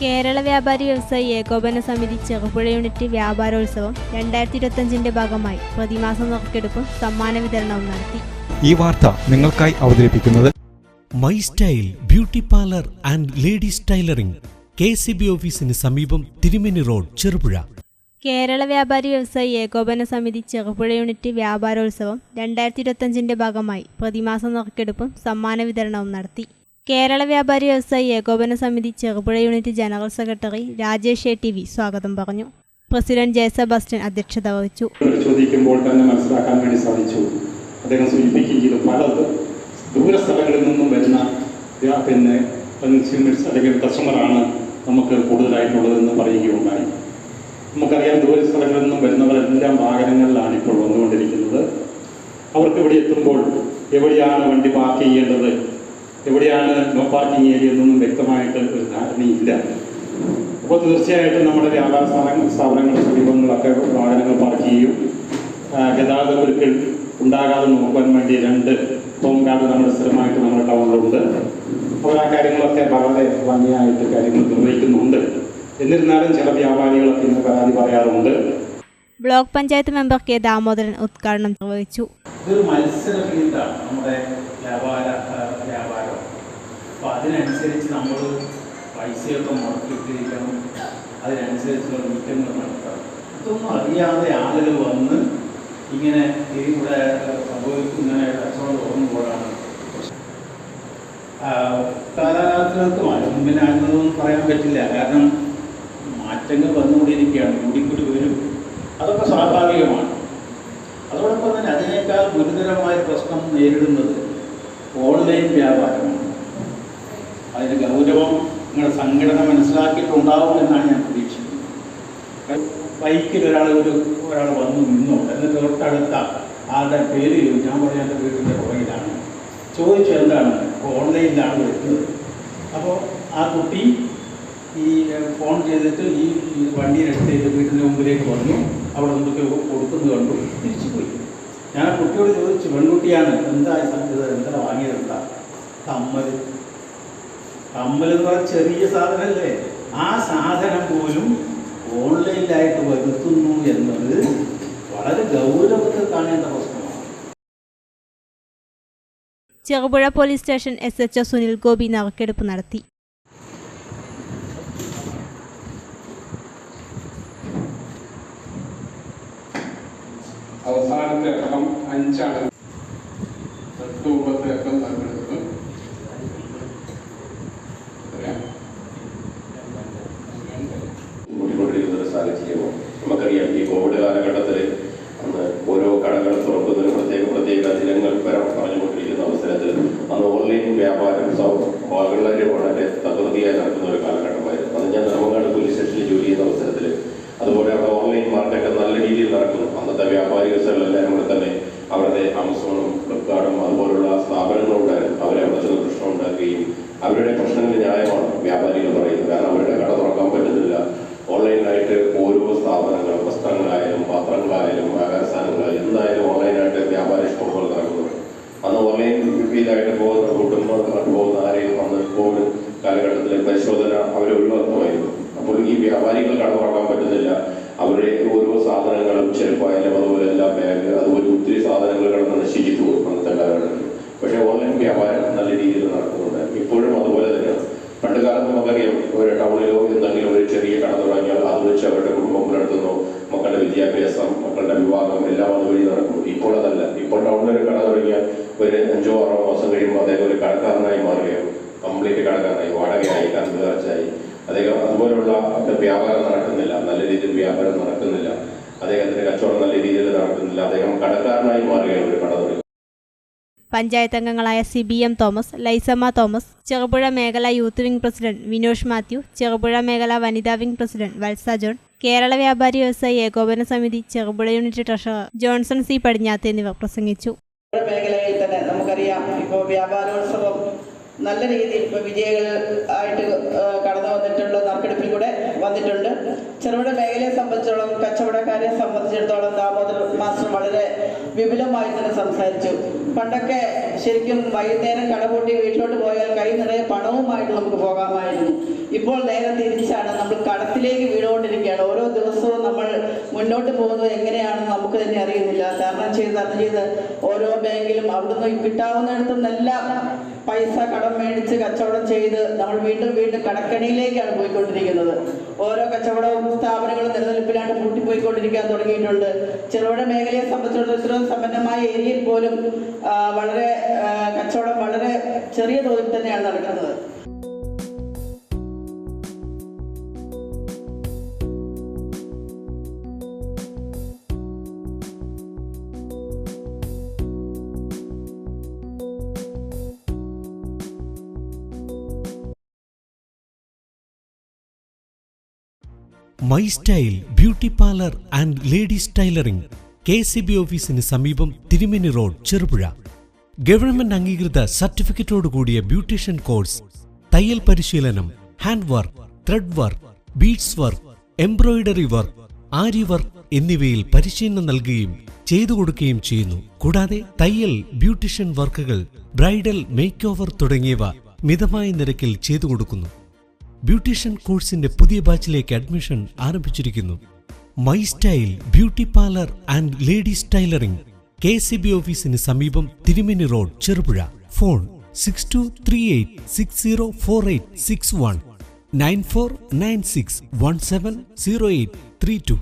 കേരള വ്യാപാരി വ്യവസായി ഏകോപന സമിതി ചെറുപുഴ യൂണിറ്റ് വ്യാപാരോത്സവം രണ്ടായിരത്തി ഇരുപത്തഞ്ചിന്റെ ഭാഗമായി പ്രതിമാസം നറുക്കെടുപ്പും സമ്മാന വിതരണവും നടത്തി. ഈ വാർത്ത നിങ്ങൾക്കായി അവതരിപ്പിക്കുന്നത് my style beauty parlour and ladies tailoring K C B ഓഫീസിന് സമീപം തിരുമിനി റോഡ് ചെറുപുഴ. കേരള വ്യാപാരി വ്യവസായി ഏകോപന സമിതി ചെറുപുഴ യൂണിറ്റ് വ്യാപാരോത്സവം രണ്ടായിരത്തി ഇരുപത്തഞ്ചിന്റെ ഭാഗമായി പ്രതിമാസം നറുക്കെടുപ്പും സമ്മാന വിതരണവും നടത്തി. Kerala Vyapari Vyavasayi Ekopana Samiti Cherupuzha unit general secretary Rajesh A T V സ്വാഗതം പറഞ്ഞു. പ്രസിഡന്റ് ജെ സെബാസ്റ്റ്യൻ അധ്യക്ഷത വഹിച്ചു. പരിശോധിക്കുമ്പോൾ തന്നെ മനസ്സിലാക്കാൻ വേണ്ടി സാധിച്ചു. അദ്ദേഹം സൂചിപ്പിക്കുകയും ചെയ്തു പല ദൂരസ്ഥലങ്ങളിൽ നിന്നും വരുന്ന പിന്നെ കൺസ്യൂമേഴ്സ് അല്ലെങ്കിൽ കസ്റ്റമറാണ് നമുക്ക് കൂടുതലായിട്ടുള്ളതെന്ന് പറയുകയുണ്ടായി. നമുക്കറിയാം ദൂര സ്ഥലങ്ങളിൽ നിന്നും വരുന്നവരെല്ലാം വാഹനങ്ങളിലാണ് ഇപ്പോൾ വന്നുകൊണ്ടിരിക്കുന്നത്. അവർക്ക് ഇവിടെ എത്തുമ്പോൾ എവിടെയാണ് വണ്ടി പാർക്ക് ചെയ്യേണ്ടത്? എവിടെയാണ് നോ പാർക്കിംഗ് ഏരിയ എന്നൊന്നും വ്യക്തമായിട്ട് ഒരു ധാരണയില്ല. അപ്പോൾ തീർച്ചയായിട്ടും നമ്മുടെ വ്യാപാര സ്ഥാപന സ്ഥാപനങ്ങൾ സമീപങ്ങളൊക്കെ വാഹനങ്ങൾ പാർക്ക് ചെയ്യും. ഗതാഗത കുരുക്കൾ ഉണ്ടാകാതെ നോക്കാൻ വേണ്ടി രണ്ട് ഹോം ഗാർഡ് നമ്മുടെ സ്ഥിരമായിട്ട് നമ്മുടെ ടൗണിലുണ്ട്. അവർ ആ കാര്യങ്ങളൊക്കെ വളരെ ഭംഗിയായിട്ട് കാര്യങ്ങൾ നിർവഹിക്കുന്നുണ്ട്. എന്നിരുന്നാലും ചില വ്യാപാരികളൊക്കെ ഇന്ന് പരാതി പറയാറുണ്ട്. Block panchayat member K Damodaran ഉദ്ഘാടനം നിർവഹിച്ചു. ഇതൊരു മത്സര ഫീൽഡാണ് നമ്മുടെ വ്യാപാര വ്യാപാരം. അപ്പോൾ അതിനനുസരിച്ച് നമ്മൾ പൈസയൊക്കെ മുടക്കിയിട്ടിരിക്കണം. അതിനനുസരിച്ചുള്ള മീറ്റിംഗ് നടത്തണം. ഇതൊന്നും അറിയാതെ ആളുകൾ വന്ന് ഇങ്ങനെ ഇവിടെ സംഭവിക്കും. ഇങ്ങനെ കച്ചവടം. ആ, കാലാകാലത്തിനകത്ത് മാറ്റം മുമ്പിന് ആകുന്നതൊന്നും പറയാൻ പറ്റില്ല. കാരണം മാറ്റങ്ങൾ വന്നുകൊണ്ടിരിക്കുകയാണ്. കൂടിക്കൂടി വരും. അതൊക്കെ സ്വാഭാവികമാണ്. അതോടൊപ്പം തന്നെ അതിനേക്കാൾ ഗുരുതരമായ പ്രശ്നം നേരിടുന്നത് ഓൺലൈൻ വ്യാപാരമാണ്. അതിന്റെ ഗൗരവം നിങ്ങളുടെ സംഘടന മനസ്സിലാക്കിയിട്ടുണ്ടാവും എന്നാണ് ഞാൻ പ്രതീക്ഷിക്കുന്നത്. ബൈക്കിൽ ഒരാൾ ഒരു ഒരാൾ വന്നു നിന്നു. എന്നിട്ട് തൊട്ടടുത്ത ആളുടെ പേര് ഞാൻ പറഞ്ഞ എന്റെ വീടിന്റെ പുറകിലാണ്. ചോദിച്ചു എന്താണ്? ഓൺലൈനിലാണ് വരുന്നത്. അപ്പോൾ ആ കുട്ടി ഈ ഫോൺ ചെയ്തിട്ട് ഈ ഈ ചെയ്ത് വീട്ടിന്റെ മുമ്പിലേക്ക് വന്നു. അവിടെ നമുക്ക് കൊടുക്കുന്നത് കണ്ടു. തിരിച്ചു പോയി ഞാൻ കുട്ടിയോട് ചോദിച്ചു പെൺകുട്ടിയാണ് എന്താ സംഗീതം? എന്താ വാങ്ങിയത് എന്താ കമ്മൽ എന്ന് പറഞ്ഞാൽ ചെറിയ സാധനമല്ലേ? ആ സാധനം പോലും ഓൺലൈനിലായിട്ട് വരുത്തുന്നു എന്നത് വളരെ ഗൗരവത്തിൽ കാണേണ്ട പ്രശ്നമാണ്. Cherupuzha police station S H O Sunil Gopi നറുക്കെടുപ്പ് നടത്തി. അവസാനത്തെ അക്കം അഞ്ചാണ്. കാലഘട്ടത്തിൽ അന്ന് ഓരോ കടകൾ തുറക്കുന്നതിന് പ്രത്യേക പ്രത്യേക ദിനങ്ങൾ വരാൻ പറഞ്ഞുകൊണ്ടിരിക്കുന്ന അവസരത്തിൽ അന്ന് ഓൺലൈൻ വ്യാപാരം വളരെ വളരെ തകൃതിയായി നടക്കുന്ന ഒരു കാലഘട്ടമായിരുന്നു. അന്ന് ഞാൻ നെടുമങ്ങാട് പോലീസ് സ്റ്റേഷനിൽ ജോലി ചെയ്യുന്ന അവസരത്തിൽ അതുപോലെ അവിടെ ഓൺലൈൻ മാർക്കറ്റ് നല്ല രീതിയിൽ നടക്കുന്നു. അന്നത്തെ വ്യാപാരികളെല്ലാം കൂടെ തന്നെ അവരുടെ ആമസോണും ഫ്ലിപ്കാർട്ടും അതുപോലുള്ള സ്ഥാപനങ്ങളുണ്ടായിരുന്നു അവരെ അവിടെ ചെന്ന് പ്രശ്നം ഉണ്ടാക്കുകയും അവരുടെ പ്രശ്നങ്ങൾ ന്യായമാണ് വ്യാപാരികൾ പറയുന്നത്. കാരണം അവരുടെ കട തുറക്കാൻ പറ്റുന്നില്ല. ഓൺലൈനായിട്ട് ഓരോ സ്ഥാപനങ്ങളും വസ്ത്രങ്ങളായാലും പാത്രങ്ങളായാലും സാധനങ്ങളായാലും എന്തായാലും ഓൺലൈനായിട്ട് വ്യാപാരം ഇഷ്ടംപോലെ നടക്കുന്നുണ്ട്. അന്ന് ഓൺലൈൻ ഫീലായിട്ട് പോകുന്ന കുടുംബം പോകുന്ന ആരെയും അന്ന് കോവിഡ് കാലഘട്ടത്തിൽ പരിശോധന അവരെ ഒഴിവാക്കുമായിരുന്നു അപ്പോൾ ഈ വ്യാപാരികൾ കട തുറക്കാൻ പറ്റുന്നില്ല അവരുടെ ഓരോ സാധനങ്ങളും ചെരുപ്പായാലും അതുപോലെ എല്ലാ ബാഗ് അതുപോലെ ഒത്തിരി സാധനങ്ങൾ കിടന്ന് നശിച്ചിട്ട് പോകും അന്നത്തെ കാലഘട്ടത്തിൽ പക്ഷേ ഓൺലൈൻ വ്യാപാരം നല്ല രീതിയിൽ നടക്കുന്നുണ്ട് ഇപ്പോഴും അതുപോലെ തന്നെയാണ് പണ്ട് കാലത്ത് നമുക്കറിയാം ഒരു ടൗണിലോ എന്തെങ്കിലും ഒരു ചെറിയ കട തുടങ്ങിയാൽ അത് വെച്ച് അവരുടെ കുടുംബം പുലർത്തുന്നു മക്കളുടെ വിദ്യാഭ്യാസം മക്കളുടെ വിവാഹം എല്ലാം അതുവഴി നടക്കും ഇപ്പോൾ അതല്ല ഇപ്പോൾ ടൗണിൽ തുടങ്ങിയാൽ ഒരു അഞ്ചോ ആറോ മാസം കഴിയുമ്പോൾ അദ്ദേഹം ഒരു കടക്കാരനായി മാറുകയാണ് കംപ്ലീറ്റ് കടക്കാരനായി വാടകയായി കറണ്ട് ചാർജായി അദ്ദേഹം അതുപോലുള്ള വ്യാപാരം നടക്കുന്നില്ല. നല്ല രീതിയിൽ വ്യാപാരം നടക്കുന്നില്ല. അദ്ദേഹത്തിന്റെ കച്ചവടം നല്ല രീതിയിൽ നടക്കുന്നില്ല. അദ്ദേഹം കടക്കാരനായി മാറുകയാണ് ഒരു കട തുടങ്ങി പഞ്ചായത്ത് അംഗങ്ങളായ C B M Thomas Laisamma Thomas Cherupuzha മേഖല youth wing president Vinosh Mathew Cherupuzha മേഖല വനിതാ wing president Valsa John Kerala Vyapari Vyavasayi Ekopana Samiti Cherupuzha unit treasurer Johnson C Padinjath എന്നിവർ പ്രസംഗിച്ചു. മേഖലയിൽ തന്നെ നമുക്കറിയാം. ഇപ്പോൾ വ്യാപാരോത്സവം നല്ല രീതിയിൽ ഇപ്പോൾ വിജയികൾ ആയിട്ട് കടന്നു വന്നിട്ടുള്ള നറുക്കെടുപ്പിൽ കൂടെ വന്നിട്ടുണ്ട്. ചെറുകിട മേഖലയെ സംബന്ധിച്ചിടത്തോളം കച്ചവടക്കാരെ സംബന്ധിച്ചിടത്തോളം ദാമോദർ മാസ്റ്റർ വളരെ വിപുലമായി തന്നെ സംസാരിച്ചു. പണ്ടൊക്കെ ശരിക്കും വൈകുന്നേരം കടപൂട്ടി വീട്ടിലോട്ട് പോയാൽ കൈ നിറയെ പണവുമായിട്ട് നമുക്ക് പോകാമായിരുന്നു. ഇപ്പോൾ നേരെ തിരിച്ചാണ്. നമ്മൾ കടത്തിലേക്ക് വീണുകൊണ്ടിരിക്കുകയാണ്. ഓരോ ദിവസവും നമ്മൾ മുന്നോട്ട് പോകുന്നത് എങ്ങനെയാണെന്ന് നമുക്ക് തന്നെ അറിയുന്നില്ല. തരണം ചെയ്ത് തരണം ചെയ്ത് ഓരോ ബാങ്കിലും അവിടുന്ന് കിട്ടാവുന്നിടത്തും എല്ലാം പൈസ കടം മേടിച്ച് കച്ചവടം ചെയ്ത് നമ്മൾ വീണ്ടും വീണ്ടും കടക്കണിയിലേക്കാണ് പോയിക്കൊണ്ടിരിക്കുന്നത്. ഓരോ കച്ചവടവും സ്ഥാപനങ്ങളും നിലനിൽപ്പിലാണ്ട് പൂട്ടിപ്പോയിക്കൊണ്ടിരിക്കാൻ തുടങ്ങിയിട്ടുണ്ട്. ചെറുകിട മേഖലയെ സംബന്ധിച്ചിടത്തോളം സമ്പന്നമായ ഏരിയയിൽ പോലും വളരെ കച്ചവടം വളരെ ചെറിയ തോതിൽ തന്നെയാണ് നടക്കുന്നത്. My style beauty parlour and ladies tailoring K C B ഓഫീസിന് സമീപം തിരുമേനി റോഡ് ചെറുപുഴ. ഗവൺമെന്റ് അംഗീകൃത സർട്ടിഫിക്കറ്റോട് കൂടിയ ബ്യൂട്ടീഷ്യൻ കോഴ്സ് തയ്യൽ പരിശീലനം hand work thread work beads work embroidery work aari work എന്നിവയിൽ പരിശീലനം നൽകുകയും ചെയ്തു കൊടുക്കുകയും ചെയ്യുന്നു. കൂടാതെ തയ്യൽ ബ്യൂട്ടീഷ്യൻ വർക്കുകൾ ബ്രൈഡൽ മേക്ക് ഓവർ തുടങ്ങിയവ മിതമായ നിരക്കിൽ ചെയ്തു കൊടുക്കുന്നു. ബ്യൂട്ടീഷ്യൻ കോഴ്സിന്റെ പുതിയ ബാച്ചിലേക്ക് അഡ്മിഷൻ ആരംഭിച്ചിരിക്കുന്നു. My style beauty parlour and ladies tailoring K C B ഓഫീസിന് സമീപം Thirumeni road Cherupuzha. Phone six two three eight six zero four eight six one nine four nine six one seven zero eight three two